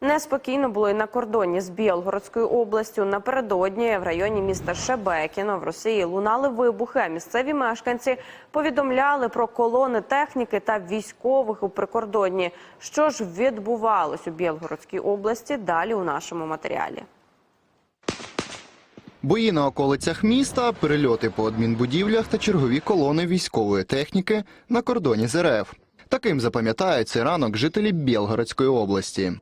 Неспокійно було і на кордоні з Білгородською областю. Напередодні в районі міста Шебекіно в Росії лунали вибухи. А місцеві мешканці повідомляли про колони техніки та військових у прикордонні. Що ж відбувалось у Білгородській області? Далі у нашому матеріалі. Бої на околицях міста, перельоти по адмінбудівлях та чергові колони військової техніки на кордоні з РФ. Таким запам'ятають цей ранок жителі Білгородської області.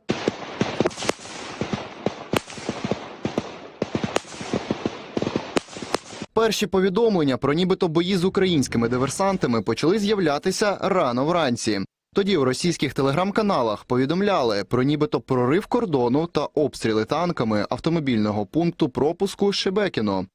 Перші повідомлення про нібито бої з українськими диверсантами почали з'являтися рано вранці. Тоді у російських телеграм-каналах повідомляли про нібито прорив кордону та обстріли танками автомобільного пункту пропуску Шебекіно.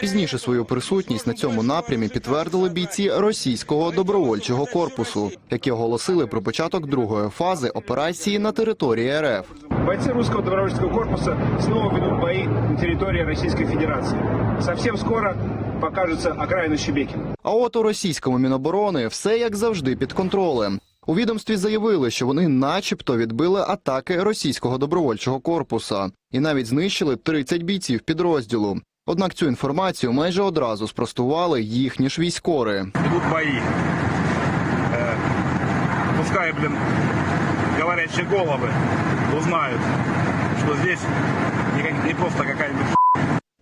Пізніше свою присутність на цьому напрямі підтвердили бійці російського добровольчого корпусу, які оголосили про початок другої фази операції на території РФ. Бойцы русского добровольческого корпуса снова ведут бои на территории Российской Федерации. Совсем скоро покажется окраина Щебекина. А от у російському міноборони все як завжди під контролем. У відомстві заявили, що вони, начебто, відбили атаки російського добровольчого корпуса і навіть знищили 30 бійців підрозділу. Однак цю інформацію майже одразу спростували їхні ж військори. Идут бои. Э, пускай, блин, говорящие головы узнают, что здесь не, просто какая-нибудь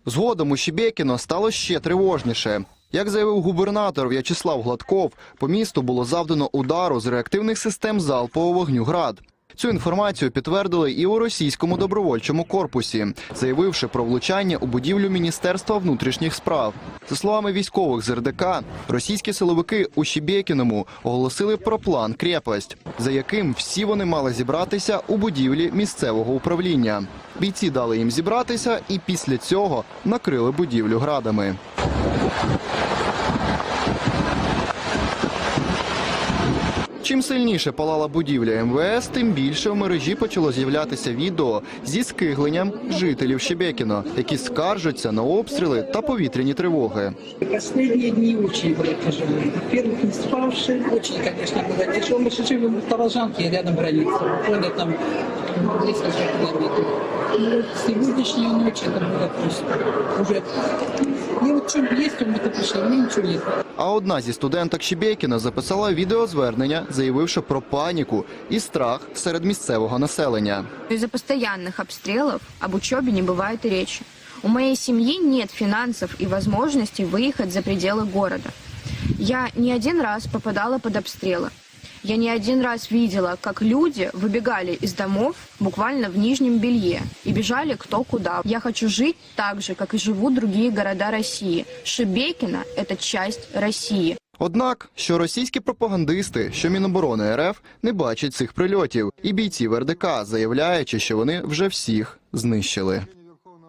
Згодом у Щебекіно стало ще тривожніше. Як заявив губернатор В'ячеслав Гладков, по місту було завдано удару з реактивних систем залпового вогню «Град». Цю інформацію підтвердили і у російському добровольчому корпусі, заявивши про влучання у будівлю Міністерства внутрішніх справ. За словами військових з РДК, російські силовики у Щебекіному оголосили про план «Крепость», за яким всі вони мали зібратися у будівлі місцевого управління. Бійці дали їм зібратися і після цього накрили будівлю градами. Чим сильніше палала будівля МВС, тим більше в мережі почало з'являтися відео зі скигленням жителів Щебекіно, які скаржаться на обстріли та повітряні тривоги. Последние дни очень были тяжелые. Во-первых, не спавшие. Очень, конечно, было тяжело. Мы же живем в Таволжанке, рядом граница. Буквально там несколько километров. И вот сегодняшняя ночь это было просто уже... И вот что есть, то мы то пришли, мне ничего нет. А одна зі студенток Щебекіна записала відеозвернення, заявивши про паніку і страх серед місцевого населення. Из-за постоянных обстрелов об учебе не бывает и речи. У моей семьи нет финансов и возможности выехать за пределы города. Я не один раз попадала под обстрелы. Я не один раз видела, как люди выбегали из домов буквально в нижнем белье и бежали кто куда. Я хочу жить так же, как и живут другие города России. Шебекино – это часть России. Однак, що російські пропагандисти, що Міноборони РФ не бачать цих прильотів, і бійці РДК, заявляючи, що вони вже всіх знищили.